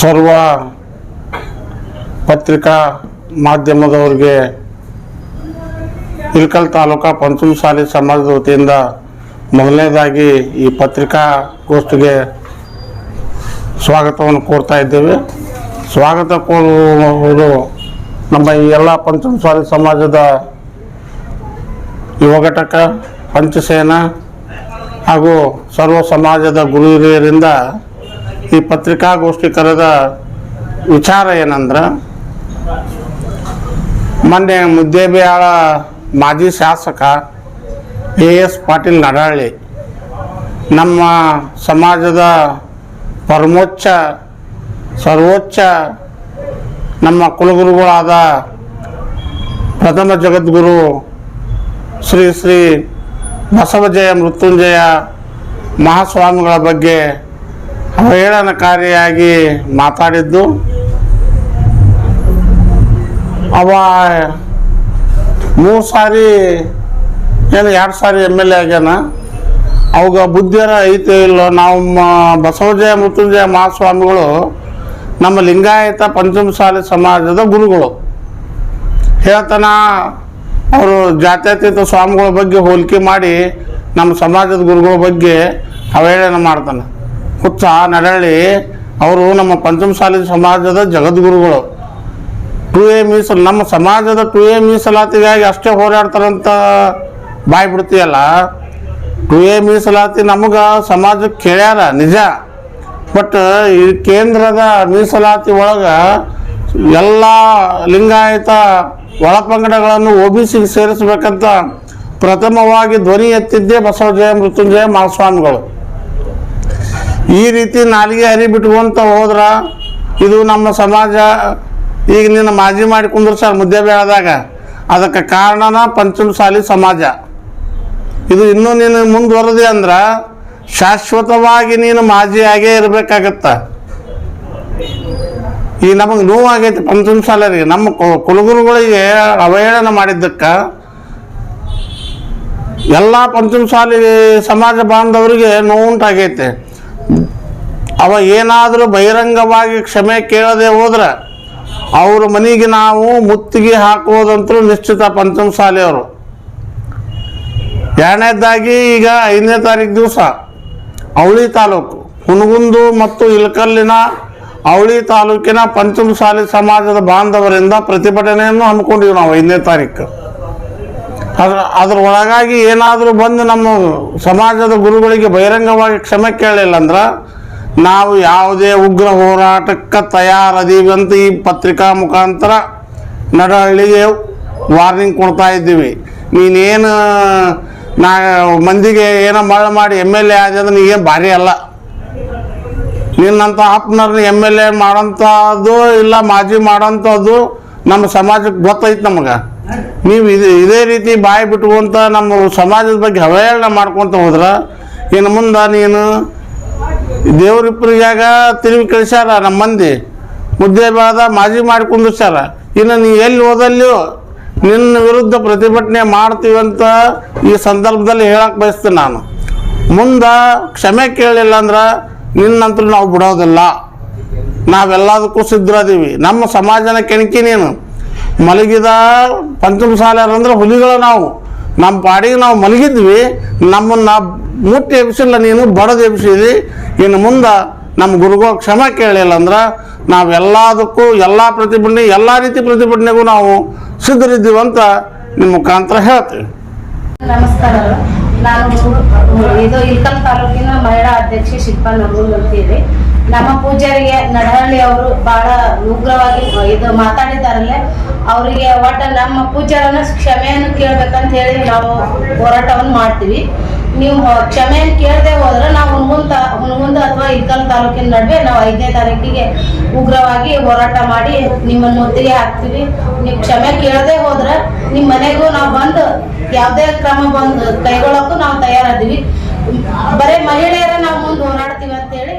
ಸರ್ವ ಪತ್ರಿಕಾ ಮಾಧ್ಯಮದವ್ರಿಗೆ ಇಲ್ಕಲ್ ತಾಲೂಕಾ ಪಂಚಮಸಾಲಿ ಸಮಾಜದ ವತಿಯಿಂದ ಮೊದಲನೇದಾಗಿ ಈ ಪತ್ರಿಕಾಗೋಷ್ಠಿಗೆ ಸ್ವಾಗತವನ್ನು ಕೋರ್ತಾ ಇದ್ದೇವೆ. ಸ್ವಾಗತ ಕೋರುವುದು ನಮ್ಮ ಈ ಎಲ್ಲ ಪಂಚಮಸಾಲಿ ಸಮಾಜದ ಯುವ ಘಟಕ ಪಂಚಸೇನ ಹಾಗೂ ಸರ್ವ ಸಮಾಜದ ಗುರು ಹಿರಿಯರಿಂದ ಈ ಪತ್ರಿಕಾಗೋಷ್ಠಿ ಕರೆದ ವಿಚಾರ ಏನಂದ್ರೆ, ಮೊನ್ನೆ ಮುದ್ದೇಬಿಯಾಳ ಮಾಜಿ ಶಾಸಕ ಎ ಎಸ್ ಪಾಟೀಲ್ ನಡಾಳಿ ನಮ್ಮ ಸಮಾಜದ ಪರಮೋಚ್ಚ, ಸರ್ವೋಚ್ಚ, ನಮ್ಮ ಕುಲಗುರುಗಳಾದ ಪ್ರಥಮ ಜಗದ್ಗುರು ಶ್ರೀ ಶ್ರೀ ಬಸವಜಯ ಮೃತ್ಯುಂಜಯ ಮಹಾಸ್ವಾಮಿಗಳ ಬಗ್ಗೆ ಅವಹೇಳನಕಾರಿಯಾಗಿ ಮಾತಾಡಿದ್ದು, ಅವ ಮೂರು ಸಾರಿ, ಏನು ಎರಡು ಸಾರಿ ಎಂ ಎಲ್ ಎ ಆಗ್ಯಾನ. ಅವಾಗ ಬುದ್ಧಿಯರ ಐತೆ ಇಲ್ಲೋ, ನಾವು ಬಸವಜಯ ಮೃತ್ಯುಂಜಯ ಮಹಾಸ್ವಾಮಿಗಳು ನಮ್ಮ ಲಿಂಗಾಯತ ಪಂಚಮಸಾಲಿ ಸಮಾಜದ ಗುರುಗಳು. ಹೇಳ್ತಾನ, ಅವರು ಜಾತ್ಯತೀತ ಸ್ವಾಮಿಗಳ ಬಗ್ಗೆ ಹೋಲಿಕೆ ಮಾಡಿ ನಮ್ಮ ಸಮಾಜದ ಗುರುಗಳ ಬಗ್ಗೆ ಅವಹೇಳನ ಮಾಡ್ತಾನೆ. ಹುಚ್ಚ ನಡಳ್ಳಿ ಅವರು ನಮ್ಮ ಪಂಚಮಸಾಲಿ ಸಮಾಜದ ಜಗದ್ಗುರುಗಳು. ಟು ಎ ಮೀಸಲು, ನಮ್ಮ ಸಮಾಜದ ಟು ಎ ಮೀಸಲಾತಿಗಾಗಿ ಅಷ್ಟೇ ಹೋರಾಡ್ತಾರಂತ ಬಾಯಿ ಬಿಡ್ತೀಯಲ್ಲ? ಟು ಎ ಮೀಸಲಾತಿ ನಮಗೆ ಸಮಾಜಕ್ಕೆ ಕೇಳ್ಯಾರ, ನಿಜ. ಬಟ್ ಈ ಕೇಂದ್ರದ ಮೀಸಲಾತಿ ಒಳಗೆ ಎಲ್ಲ ಲಿಂಗಾಯತ ಒಳಪಂಗಡಗಳನ್ನು ಒ ಬಿ ಸಿಗೆ ಸೇರಿಸ್ಬೇಕಂತ ಪ್ರಥಮವಾಗಿ ಧ್ವನಿ ಎತ್ತಿದ್ದೇ ಬಸವಜಯ ಮೃತ್ಯುಂಜಯ ಮಹಾಸ್ವಾಮಿಗಳು ಈ ರೀತಿ ನಾಲಿಗೆ ಹರಿ ಬಿಟ್ಕೊಂತ ಹೋದ್ರ ಇದು ನಮ್ಮ ಸಮಾಜ, ಈಗ ನಿನ್ನ ಮಾಜಿ ಮಾಡಿ ಕುಂದ್ರಸಾರ ಮುದ್ದೆ ಬೇಳದಾಗ ಅದಕ್ಕೆ ಕಾರಣನ ಪಂಚಮಸಾಲಿ ಸಮಾಜ. ಇದು ಇನ್ನೂ ನೀನು ಮುಂದುವರೆದಿ ಅಂದ್ರೆ ಶಾಶ್ವತವಾಗಿ ನೀನು ಮಾಜಿಯಾಗೇ ಇರಬೇಕಾಗತ್ತ. ಈ ನಮಗೆ ನೋವಾಗೈತಿ ಪಂಚಮಸಾಲರಿಗೆ ನಮ್ಮ ಕುಲಗುರುಗಳಿಗೆ ಅವಹೇಳನ ಮಾಡಿದ್ದಕ್ಕೆ ಎಲ್ಲ ಪಂಚಮಸಾಲಿ ಸಮಾಜ ಬಾಂಧವರಿಗೆ ನೋವುಂಟಾಗೈತೆ. ಅವ ಏನಾದರೂ ಬಹಿರಂಗವಾಗಿ ಕ್ಷಮೆ ಕೇಳದೆ ಹೋದ್ರೆ ಅವ್ರ ಮನೆಗೆ ನಾವು ಮುತ್ತಿಗೆ ಹಾಕುವುದಂತೂ ನಿಶ್ಚಿತ ಪಂಚಮಸಾಲಿಯವರು. ಎರಡನೇದಾಗಿ ಈಗ ಐದನೇ ತಾರೀಕು ದಿವಸ ಅವಳಿ ತಾಲೂಕು ಹುನಗುಂದು ಮತ್ತು ಇಳಕಲ್ಲಿನ ಅವಳಿ ತಾಲೂಕಿನ ಪಂಚಮಸಾಲಿ ಸಮಾಜದ ಬಾಂಧವರಿಂದ ಪ್ರತಿಭಟನೆಯನ್ನು ಹಮ್ಮಿಕೊಂಡಿವಿ ನಾವು ಐದನೇ ತಾರೀಕು ಅದ್ರ ಅದ್ರ ಒಳಗಾಗಿ ಏನಾದರೂ ಬಂದು ನಮ್ಮ ಸಮಾಜದ ಗುರುಗಳಿಗೆ ಬಹಿರಂಗವಾಗಿ ಕ್ಷಮೆ ಕೇಳಲಿಲ್ಲ ಅಂದ್ರೆ ನಾವು ಯಾವುದೇ ಉಗ್ರ ಹೋರಾಟಕ್ಕೆ ತಯಾರದೀವಿ ಅಂತ ಈ ಪತ್ರಿಕಾ ಮುಖಾಂತರ ನಡಹಳ್ಳಿಗೆ ವಾರ್ನಿಂಗ್ ಕೊಡ್ತಾ ಇದ್ದೀವಿ. ನೀನೇನು ನಾ ಮಂದಿಗೆ ಏನೋ ಮರಳ ಮಾಡಿ ಎಂ ಎಲ್ ಎ ಆದ ಅಂದ್ರೆ ಭಾರಿ ಅಲ್ಲ. ನಿನ್ನಂಥ ಆಪ್ನರ್ನ ಎಂ ಎಲ್ ಎ ಮಾಡೋಂಥದ್ದು ಇಲ್ಲ ಮಾಜಿ ಮಾಡೋಂಥದ್ದು ನಮ್ಮ ಸಮಾಜಕ್ಕೆ ಗೊತ್ತೈತೆ ನಮಗೆ. ನೀವು ಇದು, ಇದೇ ರೀತಿ ಬಾಯಿ ಬಿಟ್ಕೊಂತ ನಮ್ಮ ಸಮಾಜದ ಬಗ್ಗೆ ಅವಹೇಳನ ಮಾಡ್ಕೊತ ಹೋದ್ರೆ ಇನ್ನು ಮುಂದೆ ನೀನು ದೇವರಿಬ್ಬರಿಗಾಗ ತಿರುಗಿ ಕಳಿಸ್ಯಾರ ನಮ್ಮ ಮಂದಿ. ಮುದ್ದೆ ಬಾದ ಮಾಜಿ ಮಾಡಿ ಇನ್ನು ನೀ ಎಲ್ಲಿ ಹೋದಲ್ಲಿಯೂ ನಿನ್ನ ವಿರುದ್ಧ ಪ್ರತಿಭಟನೆ ಅಂತ ಈ ಸಂದರ್ಭದಲ್ಲಿ ಹೇಳಕ್ಕೆ ಬಯಸ್ತೀನಿ ನಾನು. ಮುಂದೆ ಕ್ಷಮೆ ಕೇಳಲಿಲ್ಲ ಅಂದ್ರೆ ನಿನ್ನಂತೂ ನಾವು ಬಿಡೋದಿಲ್ಲ. ನಾವೆಲ್ಲದಕ್ಕೂ ಸಿದ್ಧರಾದೀವಿ. ನಮ್ಮ ಸಮಾಜನ ಕೆಣಕಿ ನೀನು. ಮಲಗಿದ ಅಂದ್ರೆ ಹುಲಿಗಳ ನಾವು. ನಮ್ಮ ಪಾಡಿಗೆ ನಾವು ಮಲಗಿದ್ವಿ. ನಮ್ಮನ್ನ ಮುಟ್ಟಿ ಎಬ್ಸಿಲ್ಲ ನೀನು, ಬಡದು ಎಬ್ಸಿದಿ. ಇನ್ನು ಮುಂದೆ ನಮ್ಮ ಗುರುಗೋ ಕ್ಷಮ ಕೇಳಿಲ್ಲ ಅಂದ್ರೆ ನಾವೆಲ್ಲದಕ್ಕೂ ಎಲ್ಲ ಪ್ರತಿಭಟನೆ, ಎಲ್ಲ ರೀತಿ ಪ್ರತಿಭಟನೆಗೂ ನಾವು ಸಿದ್ಧರಿದ್ದೀವಿ ಅಂತ ನಿಮ್ಮ ಮುಖಾಂತರ ಹೇಳ್ತೀವಿ. ನಮಸ್ಕಾರ. ನಾನು ಇದು ಇಲ್ಕಲ್ ತಾಲೂಕಿನ ಮಹಿಳಾ ಅಧ್ಯಕ್ಷೆ ಶಿಲ್ಪ ನಗೂರ್ ಇದೆ ನಮ್ಮ ಪೂಜಾರಿಗೆ ನಡಹಳ್ಳಿ ಅವರು ಬಹಳ ಉಗ್ರವಾಗಿ ಇದು ಮಾತಾಡಿದಾರಲ್ಲೇ ಅವರಿಗೆ ಒಟ್ಟ ನಮ್ಮ ಪೂಜಾರನ್ನ ಕ್ಷಮೆಯನ್ನು ಕೇಳ್ಬೇಕಂತ ಹೇಳಿ ನಾವು ಹೋರಾಟವನ್ನು ಮಾಡ್ತೀವಿ. ನೀವು ಕ್ಷಮೆಯನ್ನು ಕೇಳದೆ ಹೋದ್ರೆ ನಾವು ಹುನ್ಗುಂದ ಹುನ್ಗುಂದ ಅಥವಾ ಇಕ್ಕಲ್ ತಾಲೂಕಿನ ನಡುವೆ ನಾವು ಐದನೇ ತಾರೀಕಿಗೆ ಉಗ್ರವಾಗಿ ಹೋರಾಟ ಮಾಡಿ ನಿಮ್ಮನ್ನು ಮುತ್ತಿಗೆ ಹಾಕ್ತೀವಿ. ನೀವು ಕ್ಷಮೆ ಕೇಳದೆ ಹೋದ್ರೆ ನಿಮ್ಮ ಮನೆಗೂ ನಾವು ಬಂದು ಯಾವುದೇ ಕ್ರಮ ಬಂದು ಕೈಗೊಳ್ಳೋಕ್ಕೂ ನಾವು ತಯಾರಾದೀವಿ. ಬರೀ ಮಹಿಳೆಯರ ನಾವು ಮುಂದೆ ಹೋರಾಡ್ತೀವಿ ಅಂತೇಳಿ